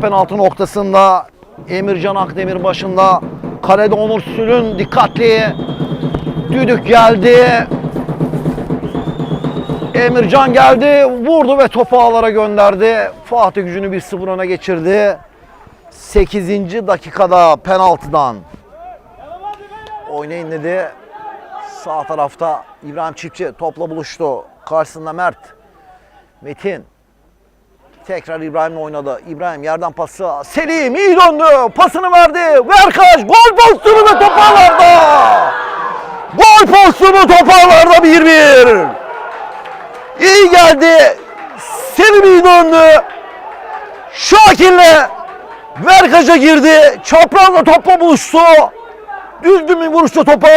Penaltı noktasında Emircan Akdemir başında. Kalede Onur Sülün dikkatli. Düdük geldi. Emircan geldi, vurdu ve topu ağlara gönderdi. Fatih gücünü 1-0 öne geçirdi. 8. dakikada penaltıdan oynayın dedi. Sağ tarafta İbrahim Çiftçi topla buluştu. Karşısında Mert. Metin. Tekrar İbrahim'le oynadı. İbrahim yerden pası. Selim iyi döndü. Pasını verdi. Verkaç gol pozisyonu ve top ağlarda. Gol pozisyonu top ağlarda 1-1. İyi geldi. Selim iyi döndü. Şakir'le Verkaç'a girdi. Çaprazla topla buluştu. Düzdü mü vuruştu topa.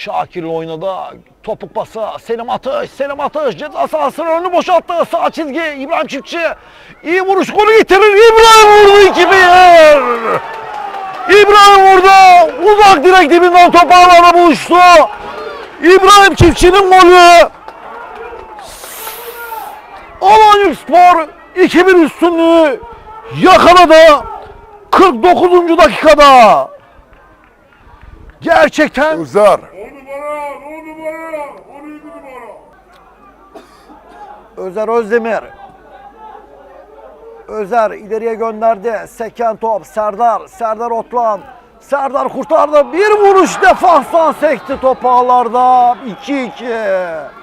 Şakir oynadı. Topuk pası. Selim atış. Selim atış. Ceza sahasının önünü boşalttı. Sağ çizgi. İbrahim Çiftçi. İyi vuruş. Golü getirir. İbrahim vurdu 2-1. İbrahim vurdu. Uzak direk dibinden top ağlarla buluştu. İbrahim Çiftçi'nin golü. Alanya Spor 2-1 üstünlüğü yakaladı. 49. dakikada. Gerçekten Özer. Özer Özdemir. Özer ileriye gönderdi. Seken top. Serdar. Serdar Otlan. Serdar kurtardı. Bir vuruş defanstan sekti top ağlarda. 2-2.